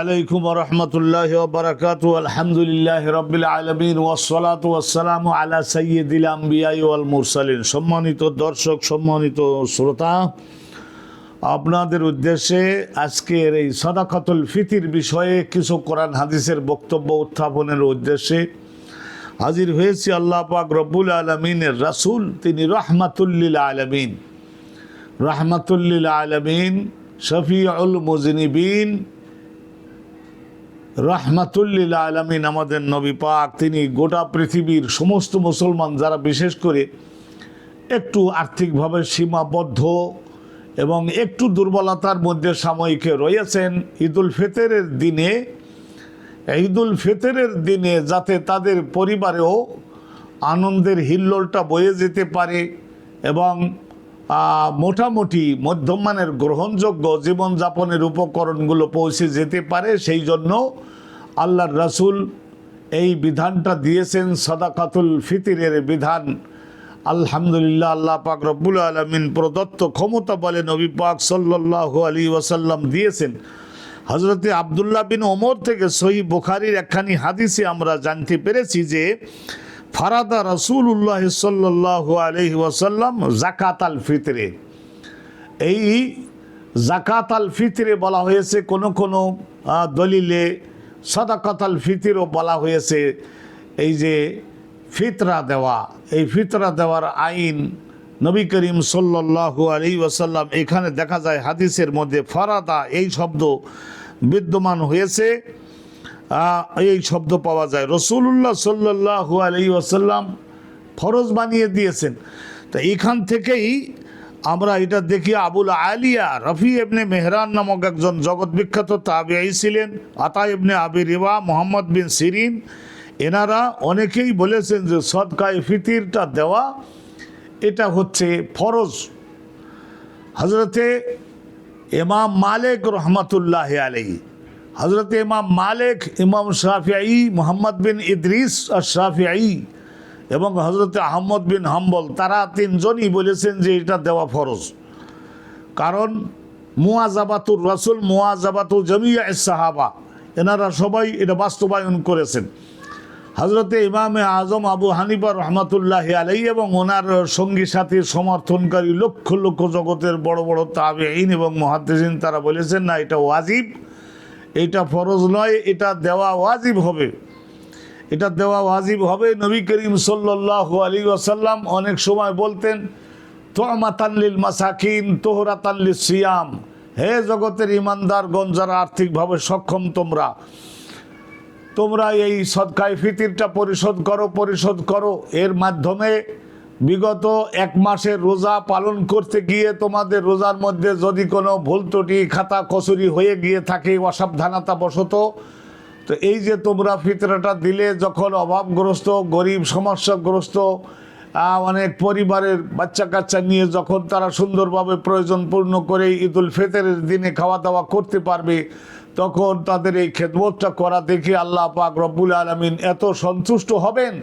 আলাইকুম সম্মানিত দর্শক, সম্মানিত শ্রোতা, আপনাদের উদ্দেশ্যে আজকের এই সদাকতুল ফিতির বিষয়ে কিছু কোরআন হাদিসের বক্তব্য উত্থাপনের উদ্দেশ্যে হাজির হয়েছি আল্লাহ পাক রব্বুল আলমিনের রাসূল, তিনি রহমাতুল্লিল আলমিন। রহমাতুল্লিল আলমিন শফিউল মুজনিবিন রহমাতুল্লিল আলমিন আমাদের নবী পাক, তিনি গোটা পৃথিবীর সমস্ত মুসলমান যারা বিশেষ করে একটু আর্থিকভাবে সীমাবদ্ধ এবং একটু দুর্বলতার মধ্যে সাময়িকে রয়েছেন, ঈদুল ফিতরের দিনে, ঈদুল ফিতরের দিনে যাতে তাদের পরিবারেও আনন্দের হিল্লোলটা বয়ে যেতে পারে এবং মোটামুটি মধ্যমানের গ্রহণযোগ্য জীবনযাপনের উপকরণগুলো পৌঁছে যেতে পারে। সেই জন্য আল্লাহর রাসূল এই বিধানটা দিয়েছেন সদাকাতুল ফিতিরের বিধান। আলহামদুলিল্লাহ আল্লাহ পাক রব্বুল আলমিন প্রদত্ত ক্ষমতা বলে নবী পাক সাল্লাহ আলী ওয়াসাল্লাম দিয়েছেন। হজরতে আবদুল্লাহ বিন ওমর থেকে সহি বুখারির একখানি হাদিসে আমরা জানতে পেরেছি যে ফারাদা রসুল্লাহ সাল্লাহ আলহি ওয়াসাল্লাম জাকাত আল ফিতরে। এই জাকাত আল ফিতরে বলা হয়েছে, কোনো কোনো দলিলে সদাকাত আল ফিতিরও বলা হয়েছে, এই যে ফিতরা দেওয়া, এই ফিতরা দেওয়ার আইন নবী করিম সাল্লাল্লাহু আলী ওয়াসাল্লাম এখানে দেখা যায় হাদিসের মধ্যে ফরাদা এই শব্দ বিদ্যমান হয়েছে। এই শব্দ পাওয়া যায়। রসুল্লাহ সাল্লাল্লাহু আলী ওয়াসাল্লাম ফরজ বানিয়ে দিয়েছেন। তা এখান থেকেই আমরা এটা দেখি, আবুল আলিয়া রফি এবনে মেহরান নামক একজন জগৎ বিখ্যাত তাবিআই ছিলেন, আতা ইবনে আবি রিবা মোহাম্মদ বিন সিরিন। এনারা অনেকেই বলেছেন যে সদকায় ফিতিরটা দেওয়া, এটা হচ্ছে ফরজ। হজরতে এমাম মালিক রহমতুল্লাহ আলাই হজরত ইমাম মালিক, ইমাম শাফিআই মোহাম্মদ বিন ইদ্রিস আর শাফিআই এবং হজরত আহমদ বিন হাম্বল, তারা তিনজনই বলেছেন যে এটা দেওয়া ফরজ। কারণ মুয়াজাবাতুর রাসুল মুয়াজাবাতুল জমিয়া সাহাবা, এনারা সবাই এটা বাস্তবায়ন করেছেন। হজরতে ইমামে আজম আবু হানিফা রহমতুল্লাহ আলাই এবং ওনার সঙ্গী সাথী, সমর্থনকারী লক্ষ লক্ষ জগতের বড় বড় তাবেইন এবং মহাদ্দেসিন, তারা বলেছেন, না, এটা ওয়াজিব। এটা ফরজ নয়, এটা দেওয়া ওয়াজিব হবে। এটা দেওয়া ওয়াজিব হবে। নবী করিম সাল্লাহ আলী ওয়াসাল্লাম অনেক সময় বলতেন তোমাতাল্লিল মাসাকিন তোহরাতাল্লিল সিয়াম। হে জগতের ইমানদারগণ, যারা আর্থিকভাবে সক্ষম তোমরা তোমরা এই সদকায় ফিতিরটা পরিশোধ করো পরিশোধ করো। এর মাধ্যমে বিগত এক মাসের রোজা পালন করতে গিয়ে তোমাদের রোজার মধ্যে যদি কোনো ভুল ত্রুটি, খাতা কচুরি হয়ে গিয়ে থাকে অসাবধানতা বশত তো এই যে তোমরা ফিতরাটা দিলে যখন অভাবগ্রস্ত, গরিব, সমস্যাগ্রস্ত অনেক পরিবারের বাচ্চা কাচ্চা নিয়ে যখন তারা সুন্দরভাবে প্রয়োজন পূর্ণ করে ঈদুল ফিতরের দিনে খাওয়া দাওয়া করতে পারবে, তখন তাদের এই খেদমতটা করা দেখে আল্লাহ পাক রব্বুল আলমিন এত সন্তুষ্ট হবেন।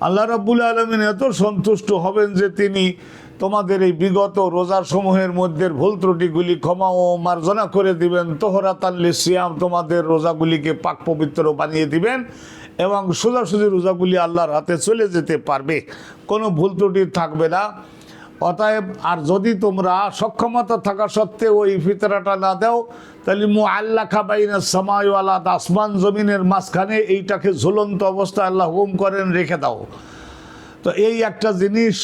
আল্লাহ রব্বুল আলমিন এত সন্তুষ্ট হবেন যে তিনি তোমাদের এই বিগত রোজার সমূহের মধ্যে ভুল ত্রুটিগুলি ক্ষমা ও মার্জনা করে দিবেন। তোহরাতাল্লি সিয়াম তোমাদের রোজাগুলিকে পাক পবিত্র বানিয়ে দিবেন এবং সোজাসুজি রোজাগুলি আল্লাহর হাতে চলে যেতে পারবে। কোনো ভুল ত্রুটি থাকবে না। অতএব আর যদি তোমরা সক্ষমতা থাকা সত্ত্বেও ওই ফিতরাটা না দাও তাহলে মু আল্লাহ খাবাইনা সামাইওয়ালা আসমান জমিনের মাঝখানে এইটাকে ঝুলন্ত অবস্থায় আল্লাহ হুম করেন রেখে দাও। তো এই একটা জিনিস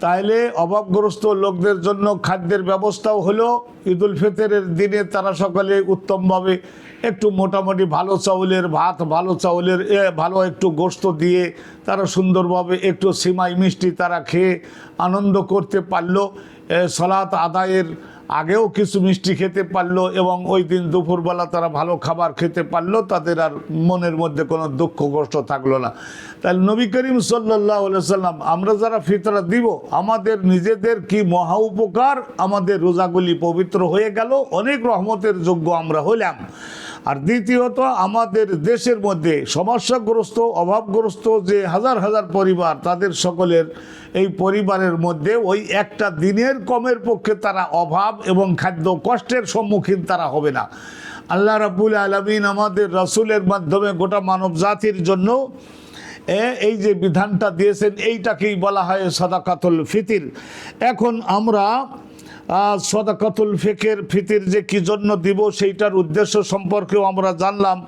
তাইলে অভাবগ্রস্ত লোকদের জন্য খাদ্যের ব্যবস্থাও হলো ঈদুল ফিতরের দিনে তারা সকালে উত্তমভাবে একটু মোটামুটি ভালো চাউলের ভাত ভালো চাউলের ভালো একটু গোস্ত দিয়ে তারা সুন্দরভাবে একটু সিমাই মিষ্টি তারা খেয়ে আনন্দ করতে পারল। এ, সলাত আদায়ের আগেও কিছু মিষ্টি খেতে পারল এবং ওই দিন দুপুরবেলা তারা ভালো খাবার খেতে পারল, তাদের আর মনের মধ্যে কোনো দুঃখ কষ্ট থাকল না। তাহলে নবী করিম সাল্লাহ সাল্লাম আমরা যারা ফিতরা দিব, আমাদের নিজেদের কি মহা উপকার? আমাদের রোজাগুলি পবিত্র হয়ে গেল, অনেক রহমতের যোগ্য আমরা হলাম। আর দ্বিতীয়ত আমাদের দেশের মধ্যে সমস্যাগ্রস্ত অভাবগ্রস্ত যে হাজার হাজার পরিবার, তাদের সকলের এই পরিবারের মধ্যে ওই একটা দিনের কমের পক্ষে তারা অভাব এবং খাদ্য কষ্টের সম্মুখীন তারা হবে না। আল্লাহ রাবুল আলমিন আমাদের রসুলের মাধ্যমে গোটা মানব জাতির জন্য এই যে বিধানটা দিয়েছেন, এইটাকেই বলা হয় সদাকাতুল ফিতির। এখন আমরা সদাকাতুল ফিকের, ফিতির যে কি জন্য দিব সেইটার উদ্দেশ্য সম্পর্কেও আমরা জানলাম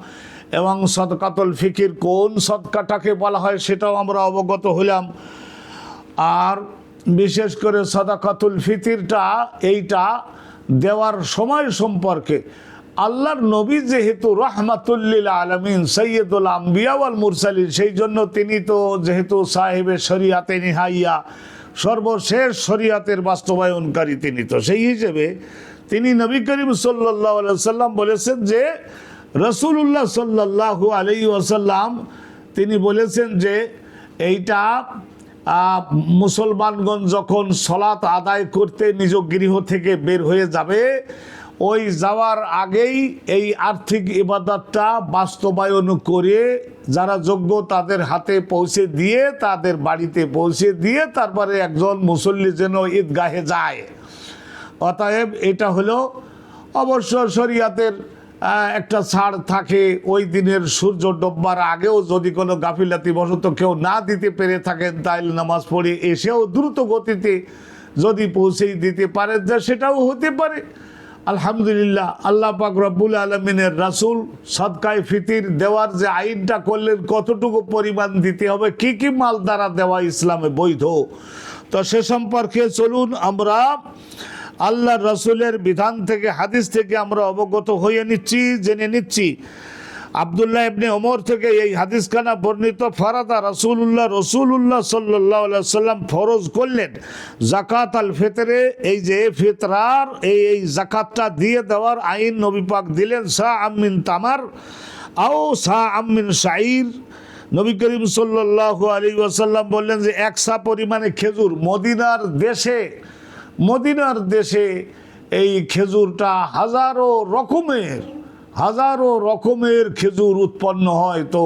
এবং সদকাতুল ফিকির কোন সদকাটাকে বলা হয় সেটাও আমরা অবগত হলাম। আর বিশেষ করে সদাকাতুল ফিতিরটা, এইটা দেওয়ার সময় সম্পর্কে আল্লাহর নবী যেহেতু রহমাতুল্লিল আলমিন সৈয়দুল আম্বিয়া ওয়াল মুরসালিন, সেই জন্য তিনি তো যেহেতু সাহেবের শরিয়াতে নিহাইয়া সর্বশেষ শরিয়াতের বাস্তবায়নকারী তিনি তো। সেই হিসেবে তিনি নবী করিম সাল্লাহ সাল্লাম বলেছেন যে রসুল্লাহ সাল্লাহু আলাই ওয়াসাল্লাম তিনি বলেছেন যে, এইটা মুসলমানগণ যখন সলাত আদায় করতে নিজ গৃহ থেকে বের হয়ে যাবে ওই যাওয়ার আগেই এই আর্থিক ইবাদতটা বাস্তবায়ন করে যারা যোগ্য তাদের হাতে পৌঁছে দিয়ে, তাদের বাড়িতে পৌঁছে দিয়ে তারপরে একজন মুসল্লি যেন ঈদগাহে যায়। অতএব এটা হলো অবশ্য শরিয়াতের একটা ছাড় থাকে। ওই দিনের সূর্য ডোববার আগেও যদি কোনো গাফিলাতি বশত কেউ না দিতে পেরে থাকেন, তাইলে নামাজ পড়ে এসেও দ্রুত গতিতে যদি পৌঁছেই দিতে পারেন, যে সেটাও হতে পারে। আলহামদুলিল্লাহ, আল্লাহ পাক রব্বুল আলমিনের রাসুল সদকায় ফিতির দেওয়ার যে আইনটা করলেন, কতটুকু পরিমাণ দিতে হবে, কি কি মাল দ্বারা দেওয়া ইসলামে বৈধ? তো সে সম্পর্কে চলুন আমরা আল্লাহ রসুলের বিধান থেকে, হাদিস থেকে আমরা অবগত হয়ে নিচ্ছি, জেনে নিচ্ছি। আবদুল্লাহ ইবনে ওমর থেকে এই হাদিসখানা বর্ণিত ফারাদা রসুল্লাহ রসুল্লাহ সাল্লাহ সাল্লাম ফরজ করলেন জাকাত আল ফেতরে, এই যে ফিতরার, এই এই জাকাতটা দিয়ে দেওয়ার আইন নবী পাক দিলেন শাহ আমিন তামার আও শাহ আমিন শাইর। নবী করিম সাল্লাল্লাহু আলী ওয়াসাল্লাম বললেন যে একসা পরিমাণে খেজুর মদিনার দেশে মদিনার দেশে এই খেজুরটা হাজারো রকমের হাজারো রকমের খেজুর উৎপন্ন হয়। তো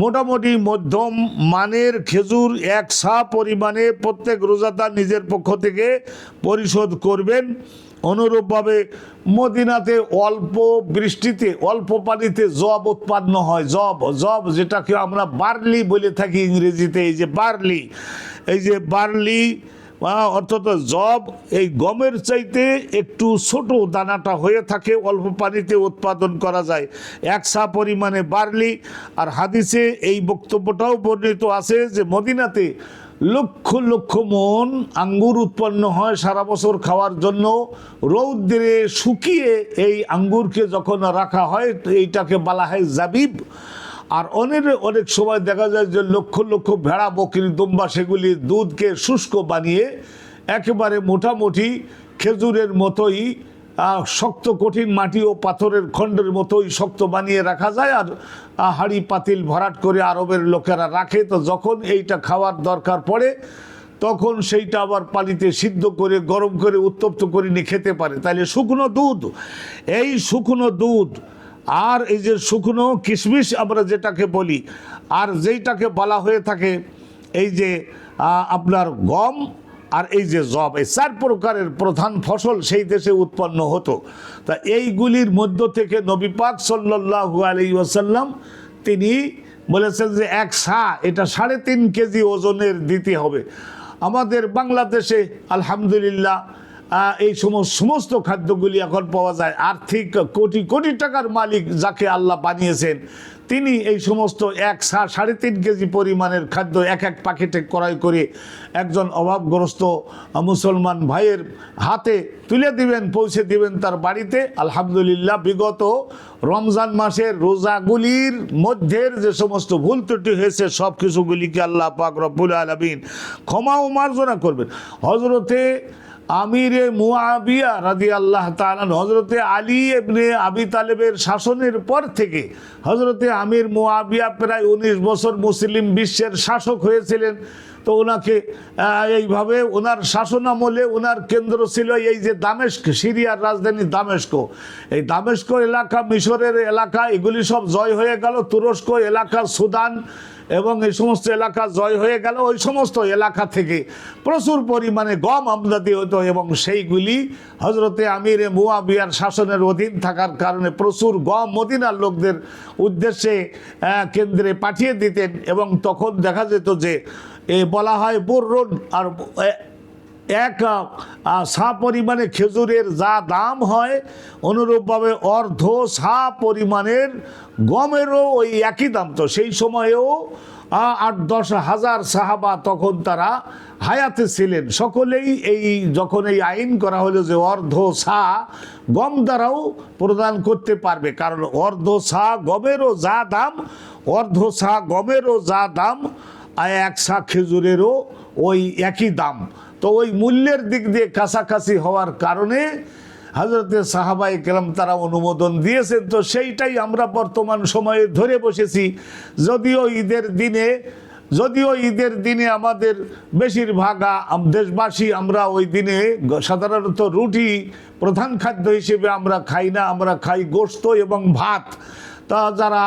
মোটামুটি মধ্যম মানের খেজুর একসা পরিমাণে প্রত্যেক রোজাদার নিজের পক্ষ থেকে পরিশোধ করবেন। অনুরূপভাবে মদিনাতে অল্প বৃষ্টিতে, অল্প পানিতে জব উৎপন্ন হয়। জব জব যেটাকে আমরা বার্লি বলে থাকি ইংরেজিতে, এই যে বার্লি। এই যে বার্লি অর্থাৎ জব এই গমের চাইতে একটু ছোট দানাটা হয়ে থাকে, অল্প পানিতে উৎপাদন করা যায়। একসা পরিমাণে বার্লি। আর হাদিসে এই বক্তব্যটাও বর্ণিত আছে যে মদিনাতে লক্ষ লক্ষ মন আঙ্গুর উৎপন্ন হয় সারা বছর খাওয়ার জন্য। রৌদ্রে শুকিয়ে এই আঙ্গুরকে যখন রাখা হয়, এইটাকে বলা হয় জাবিব। আর অনেক অনেক সময় দেখা যায় যে লক্ষ লক্ষ ভেড়া বকরি দুম্বা সেগুলি দুধকে শুষ্ক বানিয়ে একেবারে মোটামুটি খেজুরের মতোই শক্ত কঠিন মাটি ও পাথরের খণ্ডের মতোই শক্ত বানিয়ে রাখা যায় আর হাঁড়ি পাতিল ভরাট করে আরবের লোকেরা রাখে। তো যখন এইটা খাওয়ার দরকার পড়ে, তখন সেইটা আবার পানিতে সিদ্ধ করে, গরম করে, উত্তপ্ত করে নিয়ে খেতে পারে। তাহলে শুকনো দুধ, এই শুকনো দুধ আর এই যে শুকনো কিশমিশ আমরা যেটাকে বলি, আর যেইটাকে বলা হয়ে থাকে, এই যে আপনার গম আর এই যে জব, এই চার প্রকারের প্রধান ফসল সেই দেশে উৎপন্ন হতো। তা এইগুলির মধ্য থেকে নবী পাক সাল্লাহু আলী ওয়াসাল্লাম তিনি বলেছেন যে এক সা, এটা সাড়ে তিন কেজি ওজনের দিতে হবে। আমাদের বাংলাদেশে আলহামদুলিল্লাহ এই সমস্ত সমস্ত খাদ্যগুলি এখন পাওয়া যায়। আর্থিক কোটি কোটি টাকার মালিক যাকে আল্লাহ বানিয়েছেন, তিনি এই সমস্ত এক সাড়ে তিন কেজি পরিমাণের খাদ্য এক এক প্যাকেটে ক্রয় করে একজন অভাবগ্রস্ত মুসলমান ভাইয়ের হাতে তুলে দিবেন, পৌঁছে দিবেন তার বাড়িতে। আলহামদুলিল্লাহ, বিগত রমজান মাসের রোজাগুলির মধ্যের যে সমস্ত ভুল ত্রুটি হয়েছে, সব কিছুগুলিকে আল্লাহ পাক রব্বুল আলমিন ক্ষমা ও মার্জনা করবেন। হজরতে আমিরে মুআবিয়া রাদি আল্লাহ তালান হজরতে আলী এবনে আবি তালেবের শাসনের পর থেকে হজরতে আমির মুআবিয়া প্রায় উনিশ বছর মুসলিম বিশ্বের শাসক হয়েছিলেন। তো ওনাকে এইভাবে ওনার শাসন আমলে ওনার কেন্দ্র ছিল এই যে দামেস্ক, সিরিয়ার রাজধানী দামেস্ক। এই দামেস্ক এলাকা, মিশরের এলাকা, এগুলি সব জয় হয়ে গেল। তুরস্ক এলাকা, সুদান এবং এই সমস্ত এলাকা জয় হয়ে গেল। ওই সমস্ত এলাকা থেকে প্রচুর পরিমাণে গম আমদানি হতো এবং সেইগুলি হজরতে আমিরে মুয়াবিয়ার শাসনের অধীন থাকার কারণে প্রচুর গম মদিনার লোকদের উদ্দেশ্যে কেন্দ্রে পাঠিয়ে দিতেন এবং তখন দেখা যেত যে এ বলা হয় বোররোড আর এক সা পরিমাণে খেজুরের যা দাম হয়, অনুরূপভাবে অর্ধ সা পরিমাণের গমেরও ওই একই দাম। তো সেই সময়েও আট দশ হাজার সাহাবা তখন তারা হায়াতে ছিলেন। সকলেই এই যখন এই আইন করা হলো যে অর্ধ সা গম দ্বারাও প্রদান করতে পারবে, কারণ অর্ধ সা গমেরও যা দাম, অর্ধ সা গমেরও যা দাম আর এক সা খেজুরেরও ওই একই দাম। তো ওই মূল্যের দিক দিয়ে কাছাকাছি হওয়ার কারণে হজরতে সাহাবাই কেরাম তারা অনুমোদন দিয়েছেন। তো সেইটাই আমরা বর্তমান সময়ে ধরে বসেছি। যদিও ঈদের দিনে, যদিও ঈদের দিনে আমাদের বেশিরভাগ দেশবাসী আমরা ওই দিনে সাধারণত রুটি প্রধান খাদ্য হিসেবে আমরা খাই না, আমরা খাই গোস্ত এবং ভাত। তা যারা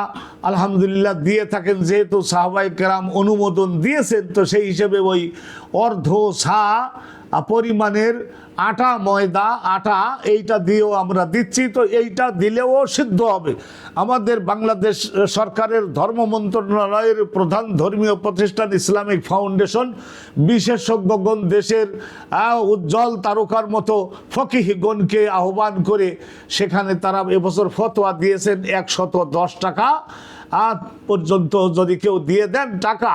আলহামদুলিল্লাহ দিয়ে থাকেন, যেহেতু সাহবাই কেরাম অনুমোদন দিয়েছেন, তো সেই হিসেবে ওই অর্ধ সা পরিমাণের আটা, ময়দা, আটা এইটা দিয়েও আমরা দিচ্ছি। তো এইটা দিলেও সিদ্ধ হবে। আমাদের বাংলাদেশ সরকারের ধর্ম মন্ত্রণালয়ের প্রধান ধর্মীয় প্রতিষ্ঠান ইসলামিক ফাউন্ডেশন, বিশেষজ্ঞগণ দেশের উজ্জ্বল তারকার মতো ফকিহগণকে আহ্বান করে সেখানে তারা এবছর ফতোয়া দিয়েছেন একশত দশ টাকা। আজ পর্যন্ত যদি কেউ দিয়ে দেন টাকা,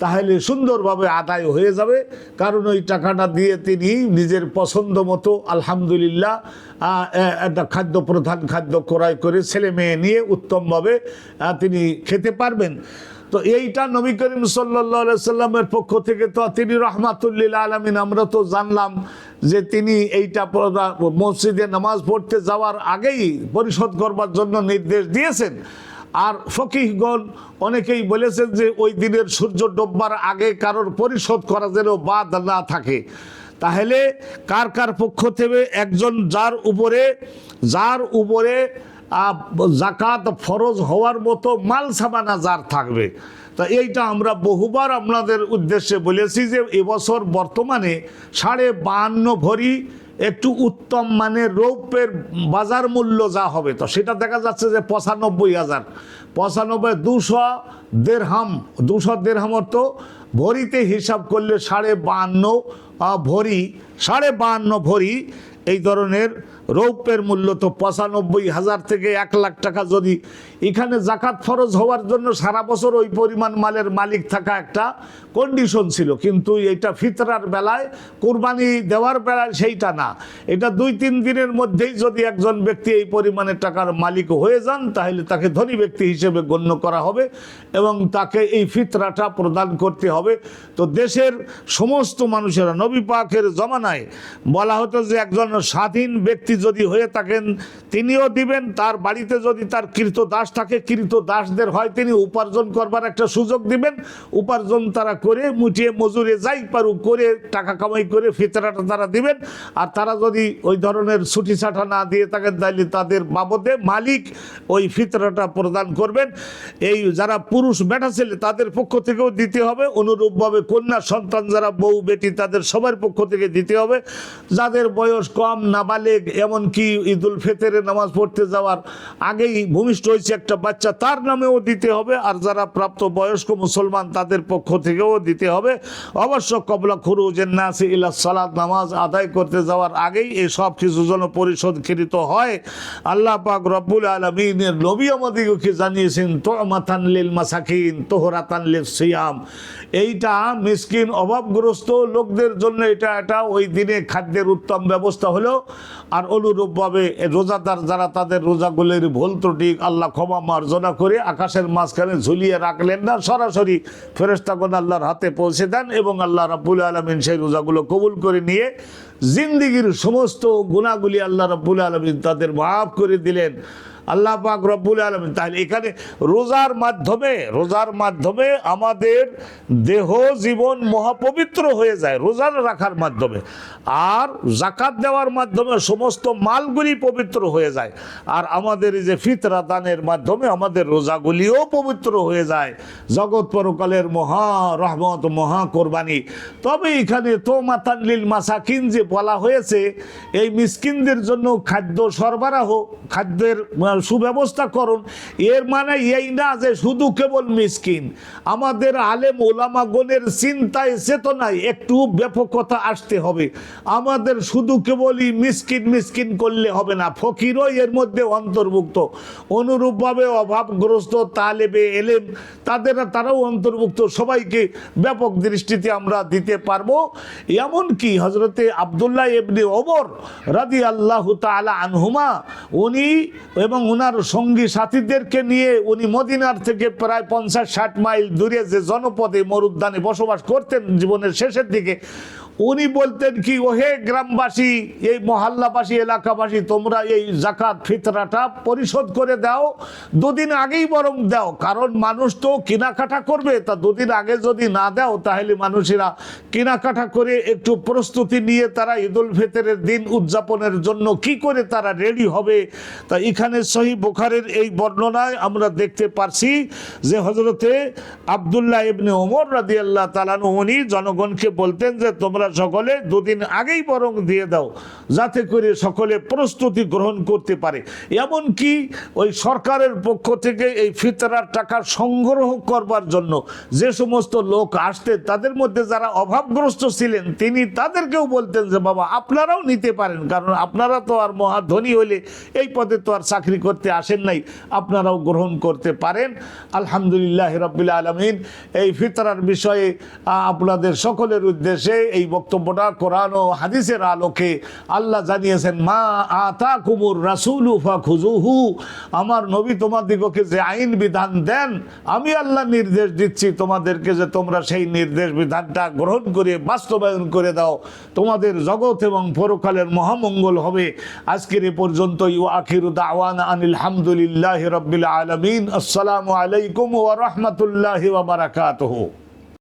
তাহলে সুন্দরভাবে আদায় হয়ে যাবে। কারণ ওই টাকাটা দিয়ে তিনি নিজের পছন্দ মতো আলহামদুলিল্লাহ একটা খাদ্য, প্রধান খাদ্য ক্রয় করে ছেলে মেয়ে নিয়ে উত্তমভাবে তিনি খেতে পারবেন। তো এইটা নবী করিম সাল্লা সাল্লামের পক্ষ থেকে তো তিনি রহমাতুল্লিল আলমিন, আমরা তো জানলাম যে তিনি এইটা মসজিদে নামাজ পড়তে যাওয়ার আগেই পরিশোধ করবার জন্য নির্দেশ দিয়েছেন। আর ফকিহগণ অনেকেই বলেছেন যে ওই দিনের সূর্য ডোববার আগে কারোর পরিশোধ করা যেন বাদ না থাকে। তাহলে কার কার পক্ষ থেকে একজন যার উপরে যার উপরে জাকাত ফরজ হওয়ার মতো মাল সামানা যার থাকবে। তা এইটা আমরা বহুবার আপনাদের উদ্দেশ্যে বলেছি যে এবছর বর্তমানে সাড়ে বাহান্ন ভরি একটু উত্তম মানের রৌপ্যের বাজার মূল্য যা হবে তো, সেটা দেখা যাচ্ছে যে পঁচানব্বই হাজার। পঁচানব্বই, দুশো দেড়হাম। দুশো দেড়হাম তো ভরিতে হিসাব করলে সাড়ে বাহান্ন ভরি, সাড়ে বাহান্ন ভরি এই ধরনের রৌপ্যের মূল্য তো পঁচানব্বই হাজার থেকে এক লাখ টাকা যদি এখানে জাকাত ফরজ হওয়ার জন্য সারা বছর ওই পরিমাণ মালের মালিক থাকা একটা কন্ডিশন ছিল। কিন্তু এটা ফিতরার বেলায়, কোরবানি দেওয়ার বেলায় সেইটা না। এটা দুই তিন দিনের মধ্যেই যদি একজন ব্যক্তি এই পরিমাণে টাকার মালিক হয়ে যান, তাহলে তাকে ধনী ব্যক্তি হিসেবে গণ্য করা হবে এবং তাকে এই ফিতরাটা প্রদান করতে হবে। তো দেশের সমস্ত মানুষেরা, নবী পাকের জমানায় বলা হতো যে একজন স্বাধীন ব্যক্তি যদি হয়ে থাকেন, তিনিও দিবেন। তার বাড়িতে যদি তার কৃত দাস থাকে, কৃত দাসদের হয়, তিনি উপার্জন করবার একটা সুযোগ দিবেন। উপার্জন তারা করে, মুটিয়ে মজুরে যাই পারুক, করে টাকা কামাই করে ফিতরাটা তারা দিবেন। আর তারা যদি ওই ধরনের ছুটি ছাটা না দিয়ে থাকেন তাহলে তাদের বাবদে মালিক ওই ফিতরাটা প্রদান করবেন। এই যারা পুরুষ বেটা ছেলে, তাদের পক্ষ থেকেও দিতে হবে। অনুরূপভাবে কন্যা সন্তান যারা বউ বেটি, তাদের সবার পক্ষ থেকে দিতে হবে। যাদের বয়স কম, নাবালেগ এমনকি ঈদুল ফেতেরে নামাজ পড়তে যাওয়ার আগেই ভূমিষ্ঠ হয়েছে একটা বাচ্চা, তার নামেও দিতে হবে। আর যারা প্রাপ্ত বয়স্ক মুসলমান, তাদের পক্ষ থেকেও দিতে হবে। অবশ্য কবলা খুরুজের নাসি ইলা সালাদ নামাজ আদায় করতে যাওয়ার আগেই এই সব কিছু যেন পরিশোধকৃত হয়। আল্লাহ পাক রব্বুল আলমিনের নবী আমাদিগকে জানিয়েছেন তো মাথান লিল মাসাকিন, তোহরাতান লিল সিয়াম। এইটা মিসকিন, অভাবগ্রস্ত লোকদের জন্য এটা এটা ওই দিনে খাদ্যের উত্তম ব্যবস্থা হলো। আর অনুরূপভাবে রোজাদার যারা তাদের রোজাগুলির ভুল ত্রুটি আল্লাহ ক্ষমা মার্জনা করে আকাশের মাঝখানে ঝুলিয়ে রাখলেন না, সরাসরি ফেরস্তাগণ আল্লাহর হাতে পৌঁছে দেন এবং আল্লাহ রাবুল আলমিন সেই রোজাগুলো কবুল করে নিয়ে জিন্দিগির সমস্ত গুণাগুলি আল্লাহ রাব্বুল আলমিন তাদের মাফ করে দিলেন। আল্লাহ পাক রব্বুল আলমিন। তাহলে এখানে রোজার মাধ্যমে রোজার মাধ্যমে আমাদের দেহ, জীবন মহাপবিত্র হয়ে যায় রোজা রাখার মাধ্যমে। আর জাকাত দেওয়ার মাধ্যমে সমস্ত মালগুলি পবিত্র হয়ে যায়। আর আমাদের এই যে ফিতরা দানের মাধ্যমে আমাদের রোজাগুলিও পবিত্র হয়ে যায়। জগৎ পরকালের মহা রহমত, মহা কোরবানি। তবে এখানে তো মাতানলিল মাসাকিন যে বলা হয়েছে, এই মিসকিনদের জন্য খাদ্য সরবরাহ, খাদ্যের সুব্যবস্থা করুন। এর মানে এই না যে শুধু কেবল মিসকিন। আমাদের আলেম ওলামাগণের চিন্তায় চেতনায় একটু ব্যাপকতা আসতে হবে। আমাদের শুধু কেবলই মিসকিন মিসকিন করলে হবে না। ফকিরও এর মধ্যে অন্তর্ভুক্ত। অনুরূপভাবে অভাবগ্রস্ত তালেবে এলেম, তাদের, তারাও অন্তর্ভুক্ত। সবাইকে ব্যাপক দৃষ্টিতে আমরা দিতে পারব। এমনকি হজরতে আবদুল্লাহ এবনে ওমর রাদি আল্লাহ তালা আনহুমা, উনি এবং ওনার সঙ্গী সাথীদেরকে নিয়ে উনি মদিনার থেকে প্রায় পঞ্চাশ ষাট মাইল দূরে যে জনপদে মরুদ্যানে বসবাস করতেন জীবনের শেষের দিকে উনি বলতেন কি, ওহে গ্রামবাসী, এই মহল্লাবাসী, এলাকাবাসী, তোমরা এই জাকাত ফিতরাটা পরিশোধ করে দাও। দুদিন আগেই বরং দাও, কারণ মানুষ তো কেনাকাটা করবে। তা দুদিন আগে যদি না দাও, তাহলে মানুষেরা কেনাকাটা করে একটু প্রস্তুতি নিয়ে তারা ঈদুল ফিতরের দিন উদযাপনের জন্য কি করে তারা রেডি হবে। তা এখানে সহি বোখারের এই বর্ণনায় আমরা দেখতে পারছি যে হজরতে আবদুল্লাহ ইবনে ওমর আল্লাহ তালানু উনি জনগণকে বলতেন যে, তোমরা সকলে দুদিন আগেই বরং দিয়ে দাও, যাতে করে সকলে প্রস্তুতি গ্রহণ করতে পারে। এমনকি ওই সরকারের পক্ষ থেকে এই ফিতরার টাকা সংগ্রহ করবার জন্য যে সমস্ত লোক আসতেন, তাদের মধ্যে যারা অভাবগ্রস্ত ছিলেন, তিনি তাদেরকেও বলতেন যে, বাবা, আপনারাও নিতে পারেন, কারণ আপনারা তো আর মহাধনী হলে এই পদে তো আর চাকরি করতে আসেন নাই, আপনারাও গ্রহণ করতে পারেন। আলহামদুলিল্লাহ রবিল আলমিন। এই ফিতরার বিষয়ে আপনাদের সকলের উদ্দেশ্যে এই বক্তব্যটা কোরআন ও হাদিসের আলোকে আল্লাহ জানিয়েছেন, মা আতা কুমুর রাসুলু ফা খুজুহু আমার নবী তোমাদিগকে যে আইন বিধান দেন, আমি আল্লাহ নির্দেশ দিচ্ছি তোমাদেরকে যে তোমরা সেই নির্দেশ বিধানটা গ্রহণ করে বাস্তবায়ন করে দাও। তোমাদের জগৎ এবং পরকালের মহামঙ্গল হবে। আজকের এ পর্যন্ত, ইউ আখিরু দাওয়ান আনিল হামদুলিল্লাহ রব্বিল আলমিন। আসসালামু আলাইকুম ওয়া রাহমাতুল্লাহি ওয়া বারাকাতুহু।